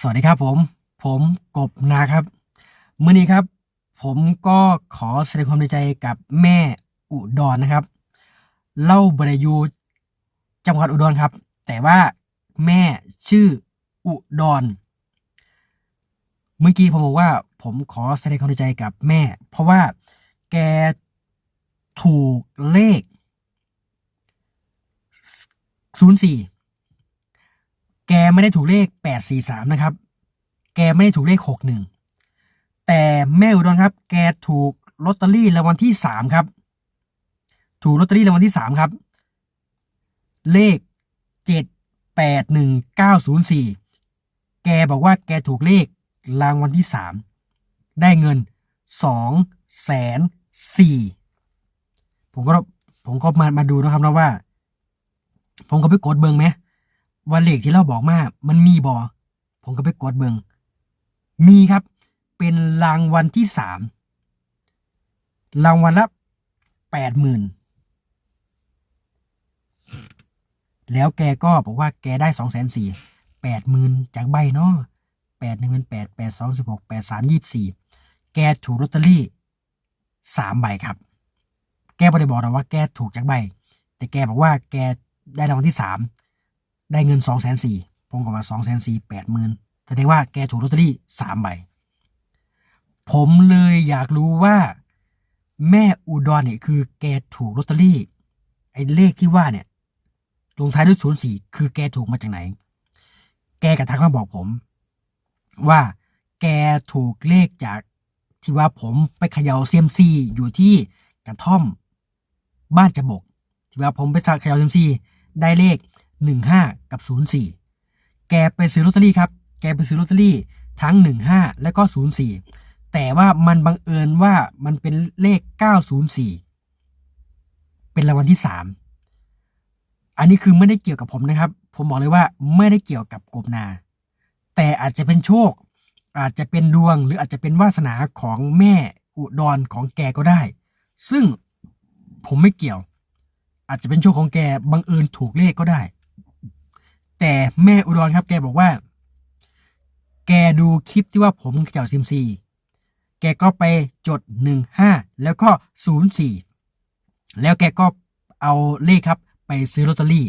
สวัสดีครับผม ผมกบนาครับมื้อนี้ครับ ผมก็ขอแสดงความดีใจกับแม่อุดรนะครับ เล่าบริยูจังหวัดอุดรครับ แต่ว่าแม่ชื่ออุดร เมื่อกี้ผมบอกว่า ผมขอแสดงความดีใจกับแม่ เพราะว่าแกถูกเลขศูนย์สี่ แกไม่ได้ถูกเลขแปดสี่สามนะครับ แกไม่ได้ถูกเลขหกหนึ่งแต่แม่อุดรครับ แกถูกลอตเตอรี่รางวัลที่สามครับ ถูกลอตเตอรี่รางวัลที่สามครับ เลขเจ็ดแปดหนึ่งเก้าศูนย์สี่แกบอกว่าแกถูกเลขรางวัลที่สามได้เงินสองแสนสี่ผมก็ผมก็มามาดูนะครับนะว่า ผมก็ไปกดเบิงไหม ว่าเลขที่เราบอกมา มันมีบอผมก็ไปกดเบิงมีครับ เป็นรางวัลที่สามรางวัลละแปดหมื่นแล้วแกก็บอกว่าแกได้สองแสนสี่แปดหมื่นจากใบเนาะแปดหนึ่งเป็นแปดแปดสองสิบหกแปดสามยี่สี่แกถูกลอตเตอรี่สามใบครับ แกไม่ได้บอกนะว่าแกถูกจากใบ แต่แกบอกว่าแกได้รางวัลที่สาม ได้เงินสองแสนสี่ผมก็มาสองแสนสี่แปดหมื่นแสดงว่าแกถูกลอตเตอรี่สามใบ ผมเลยอยากรู้ว่าแม่อุดรเนี่ยคือแกถูกลอตเตอรี่ ไอ้เลขที่ว่าเนี่ยลงท้ายด้วยศูนย์สี่คือแกถูกมาจากไหน แกกระทักมาบอกผม ว่าแกถูกเลขจากที่ว่าผมไปเขย่าเซียมซีอยู่ที่กระท่อมบ้านจบก ที่ว่าผมไปสักเขย่าเซียมซีได้เลข หนึ่งห้ากับศูนย์สี่แกไปซื้อลอตเตอรี่ครับ แกไปซื้อลอตเตอรี่ทั้งหนึ่งห้าและก็ศูนย์สี่แต่ว่ามันบังเอิญว่ามันเป็นเลขเก้าศูนย์สี่เป็นรางวัลที่สามอันนี้คือไม่ได้เกี่ยวกับผมนะครับ ผมบอกเลยว่าไม่ได้เกี่ยวกับกบนา แต่อาจจะเป็นโชค อาจจะเป็นดวงหรืออาจจะเป็นวาสนาของแม่อุดรของแกก็ได้ ซึ่งผมไม่เกี่ยว อาจจะเป็นโชคของแกบังเอิญถูกเลขก็ได้ แต่แม่อุดรครับ แกบอกว่า แกดูคลิปที่ว่าผมเขย่าซิมซี แกก็ไปจดหนึ่งห้าแล้วก็ศูนย์สี่แล้วแกก็เอาเลขครับ ไปซื้อลอตเตอรี่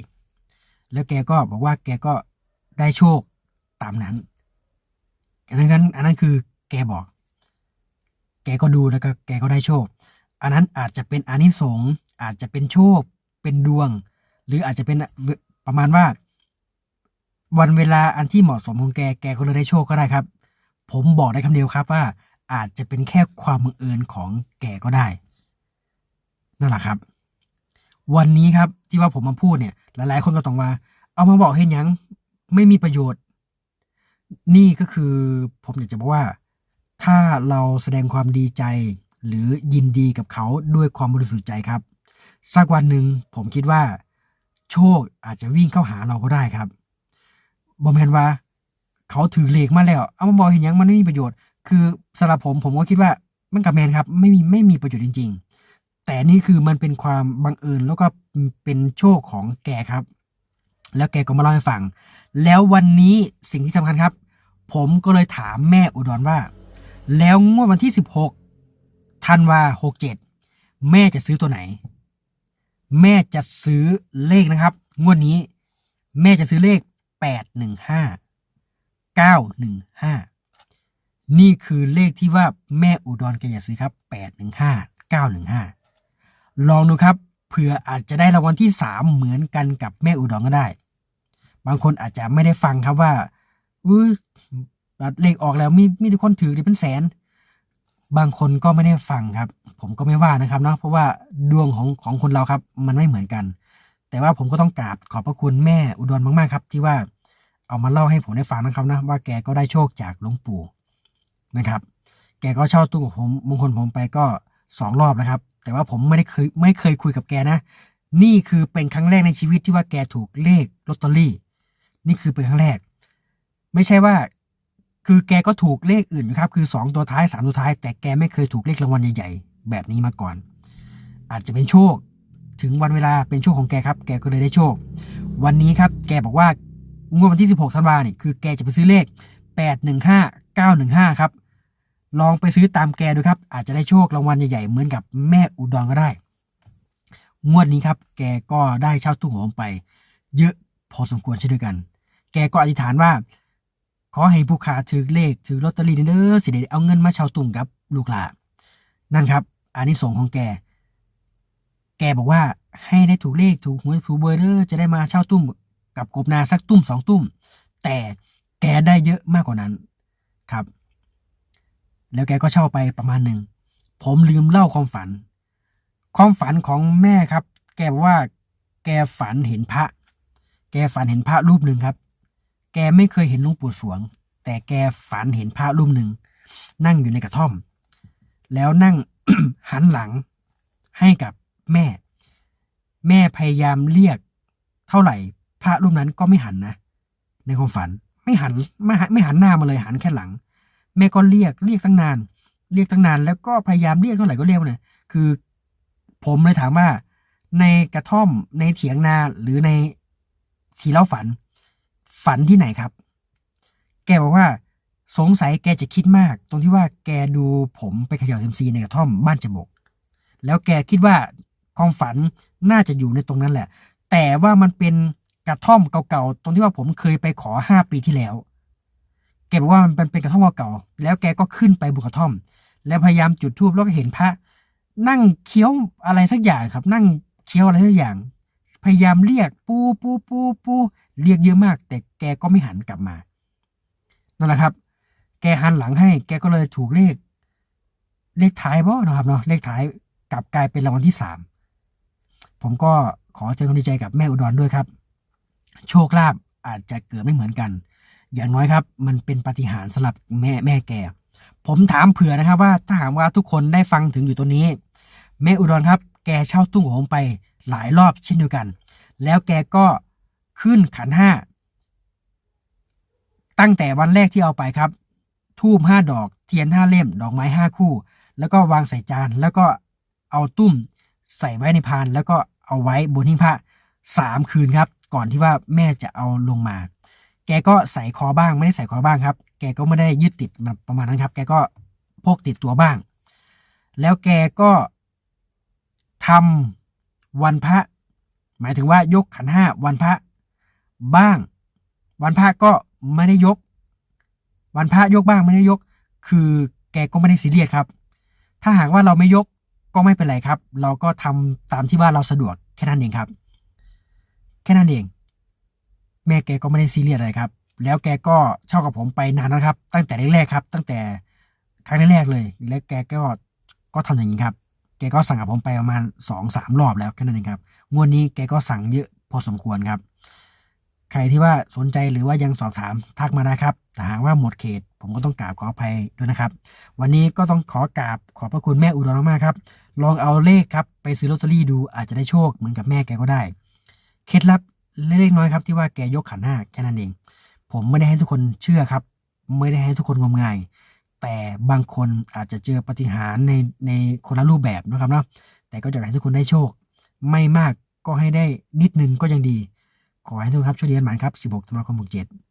แล้วแกก็บอกว่าแกก็ได้โชคตามนั้นอันนั้นอันนั้นคือแกบอก แกก็ดูแล้วก็แกก็ได้โชค อันนั้นอาจจะเป็นอานิสงส์อาจจะเป็นโชค เป็นดวง หรืออาจจะเป็นประมาณว่า วันเวลาอันที่เหมาะสมของแกแกก็เลยได้โชคก็ได้ครับ ผมบอกได้คำเดียวครับว่า อาจจะเป็นแค่ความบังเอิญของแกก็ได้นั่นแหละครับ วันนี้ครับที่ว่าผมมาพูดเนี่ย หลาย ๆ คนก็ต้องมาเอามาบอกเห็นยังไม่มีประโยชน์ นี่ก็คือผมอยากจะบอกว่า ถ้าเราแสดงความดีใจ หรือยินดีกับเขาด้วยความบริสุทธิ์ใจครับ สักวันหนึ่งผมคิดว่า โชคอาจจะวิ่งเข้าหาเราก็ได้ครับ บอมแมนว่า เขาถือเลขมาแล้ว เอามาบอกเห็นยังมันไม่มีประโยชน์ คือสำหรับผมผมก็คิดว่ามันกับแมนครับ ไม่มีไม่มีประโยชน์จริง ๆ แต่นี่คือมันเป็นความบังเอิญแล้วก็เป็นโชคของแกครับ แล้วแกก็มาเล่าให้ฟัง แล้ววันนี้สิ่งที่สำคัญครับ ผมก็เลยถามแม่อุดรว่า แล้วงวดวันที่สิบหกธันวาหกเจ็ดแม่จะซื้อตัวไหน แม่จะซื้อเลขนะครับ งวดนี้ แม่จะซื้อเลข แปดหนึ่งห้าเก้าหนึ่งห้านี่คือเลขที่ว่าแม่อุดรแกอยากซื้อครับแปดหนึ่งห้าเก้าหนึ่งห้าลองดูครับเผื่ออาจจะได้รางวัลที่สามเหมือนกันกับแม่อุดรก็ได้ บางคนอาจจะไม่ได้ฟังครับว่าอุ้ยเลขออกแล้วมีมีทุกคนถือเป็นแสน บางคนก็ไม่ได้ฟังครับ ผมก็ไม่ว่านะครับเนาะเพราะว่าดวงของของคนเราครับ มันไม่เหมือนกัน แต่ว่าผมก็ต้องกราบขอบพระคุณแม่อุดรมาก ๆ ครับ ที่ว่าเอามาเล่าให้ผมได้ฟังนะครับนะว่าแกก็ได้โชคจากหลวงปู่นะครับ แกก็เช่าตู้ของผมมงคลผมไปก็สองรอบนะครับ แต่ว่าผมไม่ได้เคยไม่เคยคุยกับแกนะ นี่คือเป็นครั้งแรกในชีวิตที่ว่าแกถูกเลขลอตเตอรี่ นี่คือเป็นครั้งแรก ไม่ใช่ว่าคือแกก็ถูกเลขอื่นนะครับ คือสองตัวท้ายสามตัวท้าย แต่แกไม่เคยถูกเลขรางวัลใหญ่ ๆ แบบนี้มาก่อน อาจจะเป็นโชค ถึงวันเวลาเป็นโชคของแกครับ แกก็เลยได้โชค วันนี้ครับ แกบอกว่างวดวันที่ 16ธันวาเนี่ยคือแกจะไปซื้อเลขแปดหนึ่งห้าเก้าหนึ่งห้าครับ ลองไปซื้อตามแกดูครับ อาจจะได้โชครางวัลใหญ่ๆ เหมือนกับแม่อุดรก็ได้ งวดนี้ครับ แกก็ได้เช่าตู้ขอมไป เยอะพอสมควรเช่นเดียวกัน แกก็อธิษฐานว่า ขอให้ผู้ค้าถือเลขถือลอตเตอรี่เด้อสิได้เอาเงินมาเช่าตุ่มกับลูกหลานนั่นครับอันนี้ส่งส์ของแก แกบอกว่าให้ได้ถูกเลขถูกหวยถูกเบอร์เดอร์จะได้มาเช่าตุ้มกับกบนาสักตุ้มสองตุ้ม แต่แกได้เยอะมากกว่านั้นครับ แล้วแกก็เช่าไปประมาณหนึ่ง ผมลืมเล่าความฝัน ความฝันของแม่ครับ แกบอกว่า แกฝันเห็นพระ แกฝันเห็นพระรูปหนึ่งครับ แกไม่เคยเห็นหลวงปู่สวง แต่แกฝันเห็นพระรูปหนึ่ง นั่งอยู่ในกระท่อม แล้วนั่งหันหลังให้กับ แม่ แม่พยายามเรียก เท่าไหร่ พระรูปนั้นก็ไม่หันนะ ในความฝัน ไม่หันไม่หันไม่หันหน้ามาเลยหันแค่หลัง แม่ก็เรียกเรียกตั้งนาน เรียกตั้งนาน แล้วก็พยายามเรียกเท่าไหร่ก็เรียกไม่ยคือ ผมเลยถามว่า ในกระท่อมในเถียงนาหรือในที่เล่าฝัน ฝันที่ไหนครับ แกบอกว่าสงสัยแกจะคิดมาก ตรงที่ว่าแกดูผมไปเขย่าเซมซีในกระท่อมบ้านจมก แล้วแกคิดว่า ความฝันน่าจะอยู่ในตรงนั้นแหละ แต่ว่ามันเป็นกระท่อมเก่าๆตรงที่ว่าผมเคยไปขอห้าปีที่แล้ว แกบอกว่ามันเป็นกระท่อมเก่าๆแล้วแกก็ขึ้นไปบนกระท่อม แล้วพยายามจุดธูปแล้วก็เห็นพระ นั่งเคี้ยวอะไรสักอย่างครับ นั่งเคี้ยวอะไรสักอย่าง พยายามเรียกปูปูปูปูเรียกเยอะมาก แต่แกก็ไม่หันกลับมานั่นแหละครับ แกหันหลังให้ แกก็เลยถูกเลข เลขท้ายบ่นะครับเนาะเลขท้ายกลับกลายเป็นรางวัลที่สาม ผมก็ขอแสดงความดีใจกับแม่อุดรด้วยครับ โชคลาภอาจจะเกิดไม่เหมือนกัน อย่างน้อยครับ มันเป็นปาฏิหารย์สำหรับแม่แม่แกผมถามเผื่อนะครับว่าถ้าหากว่าทุกคนได้ฟังถึงอยู่ตัวนี้ แม่อุดรครับ แกเช่าตุ้งของผมไปหลายรอบเช่นเดียวกัน แล้วแกก็ขึ้นขันห้าตั้งแต่วันแรกที่เอาไปครับ ทูบห้าดอก เทียนห้าเล่ม ดอกไม้ห้าคู่ แล้วก็วางใส่จาน แล้วก็เอาตุ้ม ใส่ไว้ในพานแล้วก็เอาไว้บนหิ้งพระสามคืนครับ ก่อนที่ว่าแม่จะเอาลงมา แกก็ใส่คอบ้างไม่ได้ใส่คอบ้างครับ แกก็ไม่ได้ยึดติดประมาณนั้นครับ แกก็พกติดตัวบ้าง แล้วแกก็ทำวันพระ หมายถึงว่ายกขันห้าวันพระบ้าง วันพระก็ไม่ได้ยก วันพระยกบ้างไม่ได้ยก คือแกก็ไม่ได้ซีเรียสครับ ถ้าหากว่าเราไม่ยก ก็ไม่เป็นไรครับ เราก็ทำตามที่ว่าเราสะดวกแค่นั้นเองครับ แค่นั้นเอง แม่แกก็ไม่ได้ซีเรียสอะไรครับ แล้วแกก็เช่ากับผมไปนานนะครับ ตั้งแต่แรกๆครับ ตั้งแต่ครั้งแรกๆเลย แล้วแกก็ก็ทำอย่างนี้ครับ แกก็สั่งกับผมไปประมาณสองสามรอบแล้วแค่นั้นเองครับงวดนี้แกก็สั่งเยอะพอสมควรครับ ใครที่ว่าสนใจหรือว่ายังสอบถามทักมาได้ครับแต่หากว่าหมดเขต ผมก็ต้องกราบขออภัยด้วยนะครับ วันนี้ก็ต้องขอกราบขอบพระคุณแม่อุดรมากๆครับ ลองเอาเลขครับไปซื้อลอตเตอรี่ดูอาจจะได้โชคเหมือนกับแม่แกก็ได้ เคล็ดลับเล็กน้อยครับที่ว่าแกยกขันห้าแค่นั้นเอง ผมไม่ได้ให้ทุกคนเชื่อครับ ไม่ได้ให้ทุกคนงมงาย แต่บางคนอาจจะเจอปฏิหารในในคนละรูปแบบนะครับเนาะ แต่ก็อยากให้ทุกคนได้โชค ไม่มากก็ให้ได้นิดนึงก็ยังดี ขอให้ทุกคนครับช่วยเรียนหมานครับ 16 ตุลาคม 67